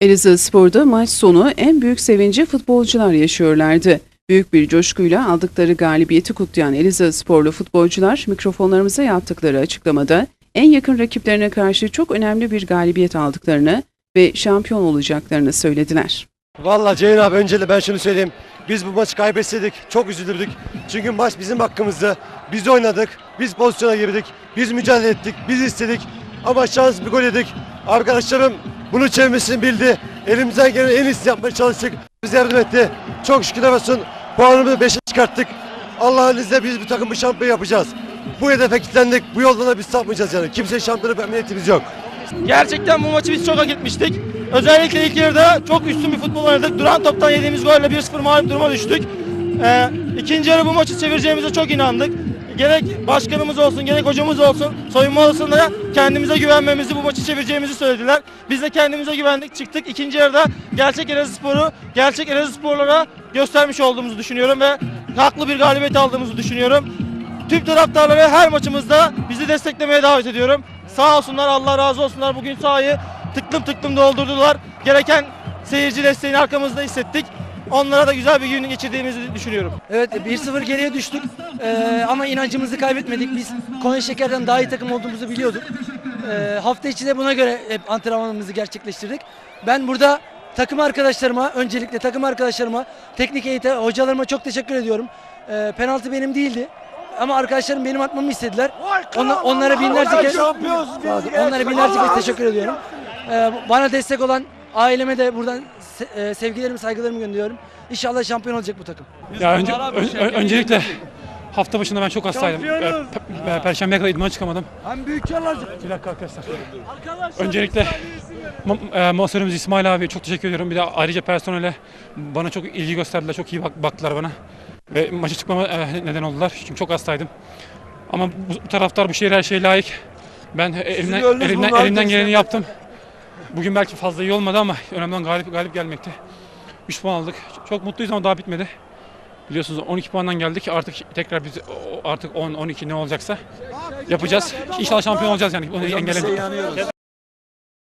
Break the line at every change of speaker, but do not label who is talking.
Elazığ Spor'da maç sonu en büyük sevinci futbolcular yaşıyorlardı. Büyük bir coşkuyla aldıkları galibiyeti kutlayan Elazığ Sporlu futbolcular mikrofonlarımıza yaptıkları açıklamada en yakın rakiplerine karşı çok önemli bir galibiyet aldıklarını ve şampiyon olacaklarını söylediler.
Valla Ceyhun abi öncelikle ben şunu söyleyeyim. Biz bu maçı kaybetseydik çok üzülürdük. Çünkü maç bizim hakkımızdı. Biz oynadık, biz pozisyona girdik, biz mücadele ettik, biz istedik. Ama şans bir gol yedik. Arkadaşlarım bunu çevirmesini bildi. Elimizden gelen en iyisini yapmaya çalıştık. Biz yardım etti. Çok şükür olsun puanımızı 5'e çıkarttık. Allah'ın izniyle biz bu takımı şampiyon yapacağız. Bu hedefe kilitlendik. Bu yoldan da biz sapmayacağız yani. Kimseye şampiyon yapma niyetimiz yok.
Gerçekten bu maçı biz çok hak etmiştik. Özellikle ilk yarıda çok üstün bir futbol oynadık. Duran toptan yediğimiz golle 1-0 mağlup duruma düştük. Ee, ikinci yarı bu maçı çevireceğimize çok inandık. Gerek başkanımız olsun, gerek hocamız olsun, soyunma odasında kendimize güvenmemizi, bu maçı çevireceğimizi söylediler. Biz de kendimize güvendik, çıktık. İkinci yarıda gerçek Elazığ Sporu, gerçek Elazığ Sporlara göstermiş olduğumuzu düşünüyorum ve haklı bir galibiyet aldığımızı düşünüyorum. Tüm taraftarları her maçımızda bizi desteklemeye davet ediyorum. Sağ olsunlar, Allah razı olsunlar. Bugün sahayı tıklım tıklım doldurdular. Gereken seyirci desteğini arkamızda hissettik. Onlara da güzel bir gün geçirdiğimizi düşünüyorum.
Evet 1-0 geriye düştük Ee, ama inancımızı kaybetmedik. Biz Konya Şeker'den daha iyi takım olduğumuzu biliyorduk. Ee, hafta içi de buna göre hep antrenmanımızı gerçekleştirdik. Ben burada takım arkadaşlarıma, öncelikle takım arkadaşlarıma, teknik heyete, hocalarıma çok teşekkür ediyorum. Ee, penaltı benim değildi. Ama arkadaşlarım benim atmamı istediler. Ona- onlara binlerce kez onlara binlerce kez teşekkür ediyorum. Ee, bana destek olan aileme de buradan se- e, sevgilerimi, saygılarımı gönderiyorum. İnşallah şampiyon olacak bu takım.
Ya önce, ön- ön- öncelikle hafta başında ben çok hastaydım. Ee, pe- pe- Perşembeye kadar idmana çıkamadım. Bir dakika arkadaşlar. Öncelikle ma- e, masörümüz İsmail abi çok teşekkür ediyorum. Bir de ayrıca personele bana çok ilgi gösterdiler. Çok iyi bak- baktılar bana. Ve maça çıkmama e, neden oldular. Çünkü çok hastaydım. Ama bu, bu taraftar bu şehir her şeye layık. Ben e, elimden, elimden,
bunlar
elimden
da
geleni
işte.
yaptım. Bugün belki fazla iyi olmadı ama önemli olan galip, galip gelmekti. 3 puan aldık. Çok mutluyuz ama daha bitmedi. Biliyorsunuz 12 puandan geldik. Artık tekrar biz artık 10 12 ne olacaksa yapacağız. İnşallah şampiyon olacağız yani. Bunu engellemek.